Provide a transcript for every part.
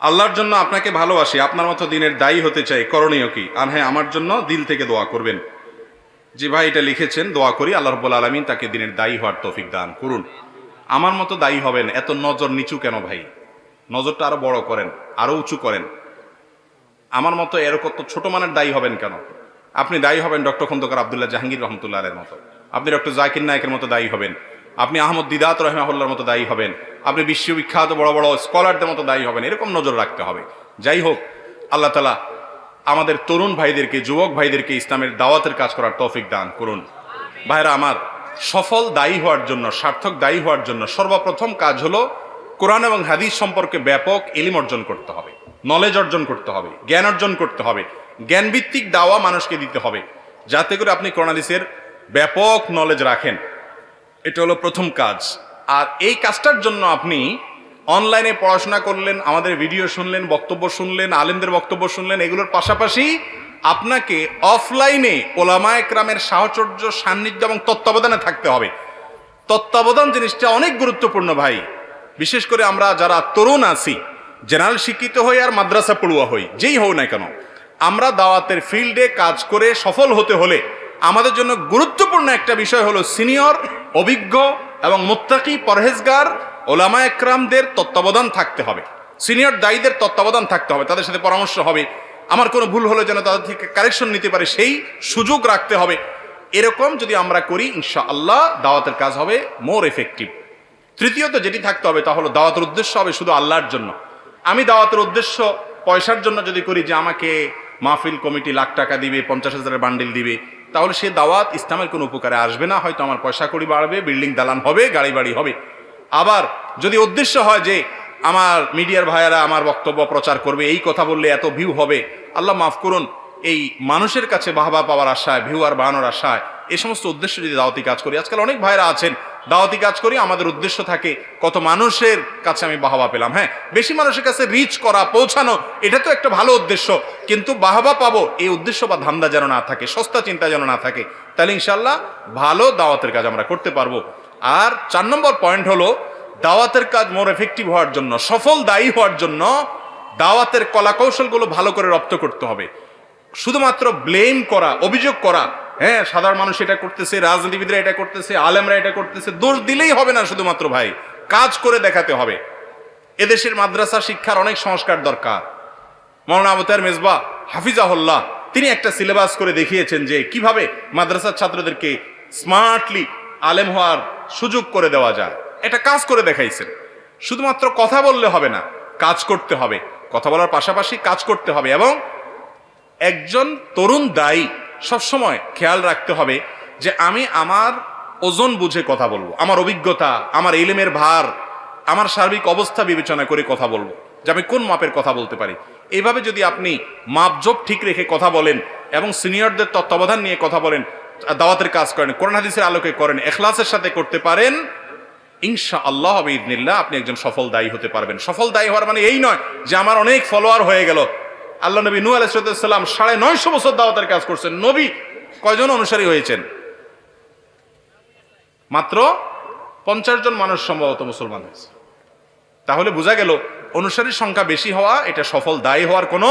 আল্লাহর জন্য আপনাকে ভালোবাসি, আপনার মতো দিনের দায়ী হতে চাই, করণীয় কি? আর হ্যাঁ আমার জন্য দিল থেকে দোয়া করবেন। যে ভাই এটা লিখেছেন, দোয়া করি, আল্লাহ রব্বুল আলমিন তাকে দিনের দায়ী হওয়ার তৌফিক দান করুন। আমার মতো দায়ী হবেন, এত নজর নিচু কেন ভাই? নজরটা আরও বড় করেন, আরও উঁচু করেন। আমার মতো এরকম ছোট মানের দায়ী হবেন কেন? আপনি দায়ী হবেন ডক্টর খন্দকার আবদুল্লাহ জাহাঙ্গীর রহমতুল্লাহ মতো। আপনি ডক্টর জাকির নায়কের মতো দায়ী হবেন। আপনি আহমদ দিদাত রহমাহুল্লার মতো দায়ী হবেন। আপনি বিশ্ববিখ্যাত বড় বড় স্কলারদের মতো দায়ী হবেন। এরকম নজর রাখতে হবে। যাই হোক, আল্লাহ তালা আমাদের তরুণ ভাইদেরকে, যুবক ভাইদেরকে ইসলামের দাওয়াতের কাজ করার তৌফিক দান করুন। ভাইরা আমার সফল দায়ী হওয়ার জন্য, সার্থক দায়ী হওয়ার জন্য সর্বপ্রথম কাজ হলো কোরআন এবং হাদিস সম্পর্কে ব্যাপক এলিম অর্জন করতে হবে। নলেজ অর্জন করতে হবে। জ্ঞান অর্জন করতে হবে। জ্ঞানভিত্তিক দাওয়া মানুষকে দিতে হবে। যাতে করে আপনি কোরআন হাদিসের ব্যাপক নলেজ রাখেন। এটা হলো প্রথম কাজ। আর এই কাজটার জন্য আপনি অনলাইনে পড়াশোনা করলেন, আমাদের ভিডিও শুনলেন, বক্তব্য শুনলেন, আলেমদের বক্তব্য শুনলেন, এগুলোর পাশাপাশি আপনাকে অফলাইনে ওলামা একরামের সাহচর্য, সান্নিধ্য এবং তত্ত্বাবধানে থাকতে হবে। তত্ত্বাবধান জিনিসটা অনেক গুরুত্বপূর্ণ ভাই। বিশেষ করে আমরা যারা তরুণ আছি, জেনারেল শিক্ষিত হই আর মাদ্রাসা পড়ুয়া হই, যেই হও না কেন, আমরা দাওয়াতের ফিল্ডে কাজ করে সফল হতে হলে আমাদের জন্য গুরুত্বপূর্ণ একটা বিষয় হলো সিনিয়র, অভিজ্ঞ এবং মুত্তাকি পরহেজগার ওলামা একরামদের তত্ত্বাবধান থাকতে হবে। সিনিয়র দায়ীদের তত্ত্বাবধান থাকতে হবে, তাদের সাথে পরামর্শ হবে। আমার কোনো ভুল হলে যেন তাদের থেকে কারেকশন নিতে পারে, সেই সুযোগ রাখতে হবে। এরকম যদি আমরা করি ইনশা আল্লাহ দাওয়াতের কাজ হবে মোর এফেক্টিভ তৃতীয়ত যেটি থাকতে হবে তা হলো দাওয়াতের উদ্দেশ্য হবে শুধু আল্লাহর জন্য। আমি দাওয়াতের উদ্দেশ্য পয়সার জন্য যদি করি যে আমাকে মাহফিল কমিটি লাখ টাকা দিবে, পঞ্চাশ হাজারের বান্ডিল দিবে তাহলে সে দাওয়াত ইসলামের কোনো উপকারে আসবে না, হয়তো আমার পয়সা কড়ি বাড়বে, বিল্ডিং দালান হবে, গাড়ি বাড়ি হবে। আবার যদি উদ্দেশ্য হয় যে আমার মিডিয়ার ভাইয়ারা আমার বক্তব্য প্রচার করবে, এই কথা বললে এত ভিউ হবে, আল্লাহ মাফ করুন এই মানুষের কাছে বাহবা পাওয়ার আশায় ভিউ আর বানানোর আশায় এই সমস্ত উদ্দেশ্য যদি দাওয়াতি কাজ করি। আজকাল অনেক ভাইরা আছেন, দাওয়াতি কাজ করি, আমাদের উদ্দেশ্য থাকে কত মানুষের কাছে আমি বাহবা পেলাম। হ্যাঁ বেশি মানুষের কাছে রিচ করা, পৌঁছানো, এটা তো একটা ভালো উদ্দেশ্য। কিন্তু বাহবা পাবো, এই উদ্দেশ্য বা ধান্দা যেন না থাকে, সস্তা চিন্তা যেন না থাকে, তাহলে ইনশাল্লাহ ভালো দাওয়াতের কাজ আমরা করতে পারব। আর চার নম্বর পয়েন্ট হলো, দাওয়াতের কাজ মোর এফেক্টিভ হওয়ার জন্য, সফল দায়ী হওয়ার জন্য দাওয়াতের কলা কৌশলগুলো ভালো করে রপ্ত করতে হবে। শুধুমাত্র ব্লেম করা, অভিযোগ করা হ্যাঁ সাধারণ মানুষ এটা করতেছে, রাজনীতিবিদরা এটা করতেছে, আলেমরা এটা করতেছে, দোষ দিলেই হবে না শুধুমাত্র ভাই, কাজ করে দেখাতে হবে। এদেশের মাদ্রাসা শিক্ষার অনেক সংস্কার দরকার। মৌলানা আবতার মেজবা হাফিজাহুল্লাহ, তিনি একটা সিলেবাস করে দেখিয়েছেন যে কীভাবে মাদ্রাসার ছাত্রদেরকে স্মার্টলি আলেম হওয়ার সুযোগ করে দেওয়া যায়। এটা কাজ করে দেখাইছেন। শুধুমাত্র কথা বললে হবে না, কাজ করতে হবে। কথা বলার পাশাপাশি কাজ করতে হবে এবং একজন তরুণ দায়ী সবসময় খেয়াল রাখতে হবে যে আমি আমার ওজন বুঝে কথা বলব, আমার অভিজ্ঞতা, আমার এলেমের ভার, আমার সার্বিক অবস্থা বিবেচনা করে কথা বলব, যে আমি কোন মাপের কথা বলতে পারি। এইভাবে যদি আপনি মাপজোপ ঠিক রেখে কথা বলেন এবং সিনিয়রদের তত্ত্বাবধান নিয়ে কথা বলেন, দাওয়াতের কাজ করেন, কোরআন হাদিসের আলোকে করেন, এখলাসের সাথে করতে পারেন ইনশা আল্লাহ ইদনিল্লাহ আপনি একজন সফল দায়ী হতে পারবেন। সফল দায়ী হওয়ার মানে এই নয় যে আমার অনেক ফলোয়ার হয়ে গেল আল্লাহ নবী নু আলাইসাল্লাম সাড়ে নয়শো বছর দাওয়াতের কাজ করছেন। নবী কয়জন অনুসারী হয়েছেন? মাত্র পঞ্চাশ জন মানুষ সম্ভবত মুসলমান হয়েছে। তাহলে বোঝা গেল, অনুসারীর সংখ্যা বেশি হওয়া এটা সফল দায়ী হওয়ার কোনো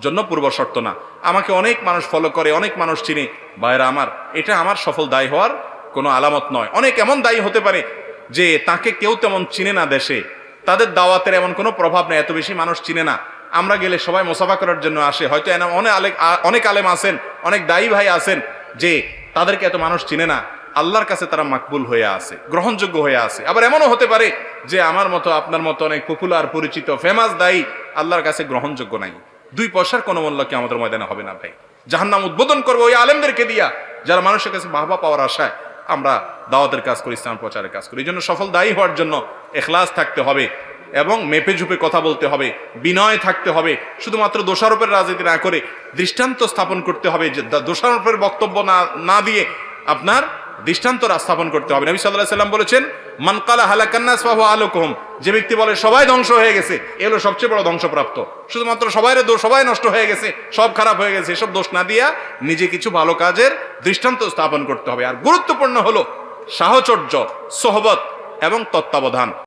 জন্য পূর্ব শর্ত না। আমাকে অনেক মানুষ ফলো করে, অনেক মানুষ চিনে বাইরা আমার, এটা আমার সফল দায়ী হওয়ার কোনো আলামত নয়। অনেক এমন দায়ী হতে পারে যে তাকে কেউ তেমন চিনে না দেশে। তাদের দাওয়াতের এমন কোনো প্রভাব নেই, এত বেশি মানুষ চিনে না। আমরা গেলে সবাই মোসাফা করার জন্য আসে। হয়তো এনা- অনেক আলেক অনেক আলেম আছেন, অনেক দায়ী ভাই আছেন যে তাদেরকে এত মানুষ চিনে না। আল্লাহর কাছে তারা মাকবুল হয়ে আছে, গ্রহণযোগ্য হয়ে আছে। আবার এমনও হতে পারে যে আমার মতো, আপনার মতো অনেক পপুলার পরিচিত ফেমাস দায়ী আল্লাহর কাছে গ্রহণযোগ্য নাই। দুই পয়সার কোনো মূল্য কি আমাদের ময়দানে হবে না ভাই? যাহার নাম উদ্বোধন করব ওই আলেমদেরকে দিয়া, যারা মানুষের কাছে বাহবা পাওয়ার আশায় আমরা দাওয়াতের কাজ করি, ইসলাম প্রচারের কাজ করি। এই জন্য সফল দায়ী হওয়ার জন্য এখলাস থাকতে হবে। এবং মেপে ঝুপে কথা বলতে হবে, বিনয় থাকতে হবে, শুধুমাত্র দোষারোপের রাজনীতি না করে দৃষ্টান্ত স্থাপন করতে হবে, যে দোষারোপের বক্তব্য না না দিয়ে আপনার দৃষ্টান্ত স্থাপন করতে হবে। নবী সাল্লাহ সাল্লাম বলেছেন মানকালা হালাকান্নাস বাহু আলোকহম। যে ব্যক্তি বলে, সবাই ধ্বংস হয়ে গেছে। এ হলো সবচেয়ে বড় ধ্বংসপ্রাপ্ত। শুধুমাত্র সবাই দোষ, সবাই নষ্ট হয়ে গেছে, সব খারাপ হয়ে গেছে, এসব দোষ না দিয়া নিজে কিছু ভালো কাজের দৃষ্টান্ত স্থাপন করতে হবে। আর গুরুত্বপূর্ণ হলো সাহচর্য, সোহবত এবং তত্ত্বাবধান।